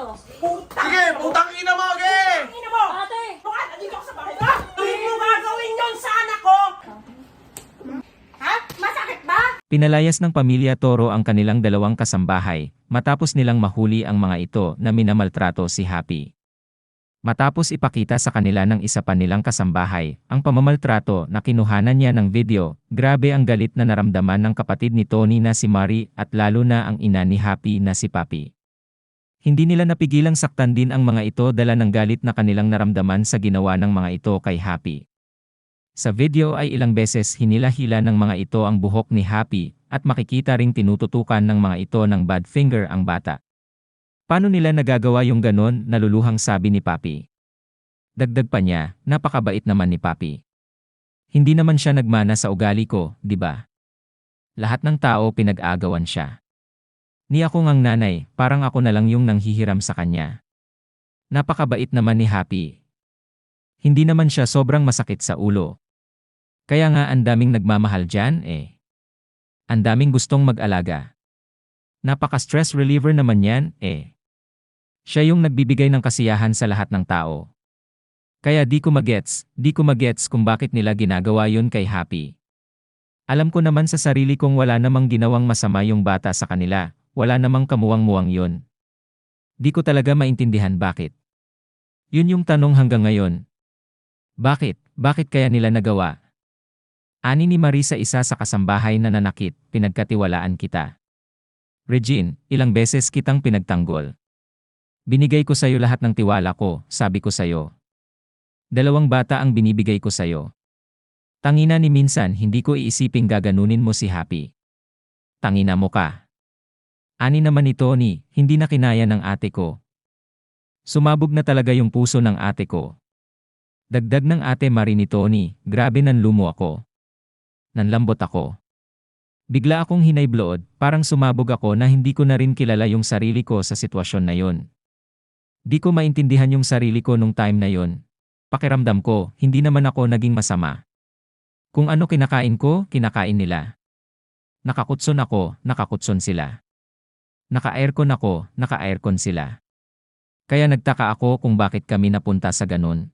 to. Putang Sige, putang ina mo, ge! ina mo! Ate! Baka nandito ako sa bahay mo! Hindi mo gagawin yun sa anak ko! Ha? Masakit ba? Pinalayas ng pamilya Toro ang kanilang dalawang kasambahay, matapos nilang mahuli ang mga ito na minamaltrato si Happy. Matapos ipakita sa kanila ng isa pa nilang kasambahay, ang pamamaltrato na kinuhanan niya ng video, grabe ang galit na naramdaman ng kapatid ni Tony na si Marie at lalo na ang ina ni Happy na si Papi. Hindi nila napigilang saktan din ang mga ito dala ng galit na kanilang naramdaman sa ginawa ng mga ito kay Happy. Sa video ay ilang beses hinila-hila ng mga ito ang buhok ni Happy at makikita ring tinututukan ng mga ito ng bad finger ang bata. Paano nila nagagawa yung ganon naluluhang sabi ni Papi. Dagdag pa niya, napakabait naman ni Papi. Hindi naman siya nagmana sa ugali ko, di ba? Lahat ng tao pinag-agawan siya. Ni ako ngang nanay, parang ako na lang yung nanghihiram sa kanya. Napakabait naman ni Happy. Hindi naman siya sobrang masakit sa ulo. Kaya nga ang daming nagmamahal dyan eh. Ang daming gustong mag-alaga. Napaka-stress reliever naman yan eh. Siya yung nagbibigay ng kasiyahan sa lahat ng tao. Kaya di ko magets, di ko magets kung bakit nila ginagawa yun kay Happy. Alam ko naman sa sarili kong wala namang ginawang masama yung bata sa kanila, wala namang kamuwang-muwang yun. Di ko talaga maintindihan bakit. Yun yung tanong hanggang ngayon. Bakit? Bakit kaya nila nagawa? Ani ni Marisa isa sa kasambahay na nanakit, pinagkatiwalaan kita. Regine, ilang beses kitang pinagtanggol. Binigay ko sa'yo lahat ng tiwala ko, sabi ko sa'yo. Dalawang bata ang binibigay ko sa'yo. Tangina ni minsan hindi ko iisiping gaganunin mo si Happy. Tangina mo ka. Ani naman ni Tony, hindi na kinaya ng ate ko. Sumabog na talaga yung puso ng ate ko. Dagdag ng ate Marie ni Tony, grabe nanlumo ako. Nanlambot ako. Bigla akong hinay-blood, parang sumabog ako na hindi ko na rin kilala yung sarili ko sa sitwasyon na yon. Di ko maintindihan yung sarili ko nung time na yon. Pakiramdam ko, hindi naman ako naging masama. Kung ano kinakain ko, kinakain nila. Nakakutson ako, nakakutson sila. Naka-aircon ako, naka-aircon sila. Kaya nagtaka ako kung bakit kami napunta sa ganun.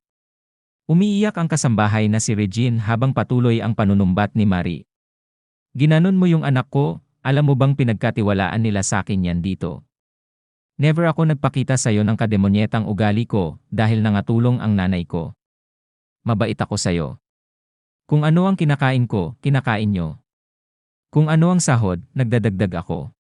Umiiyak ang kasambahay na si Regine habang patuloy ang panunumbat ni Marie. Ginanon mo yung anak ko, alam mo bang pinagkatiwalaan nila sa akin yan dito? Never ako nagpakita sa'yo ng kademonyetang ugali ko dahil nangatulong ang nanay ko. Mabait ako sa'yo. Kung ano ang kinakain ko, kinakain nyo. Kung ano ang sahod, nagdadagdag ako.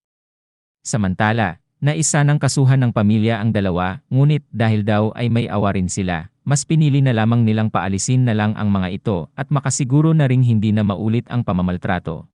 Samantala, naisa ng kasuhan ng pamilya ang dalawa, ngunit dahil daw ay may awa rin sila, mas pinili na lamang nilang paalisin na lang ang mga ito at makasiguro na ring hindi na maulit ang pamamaltrato.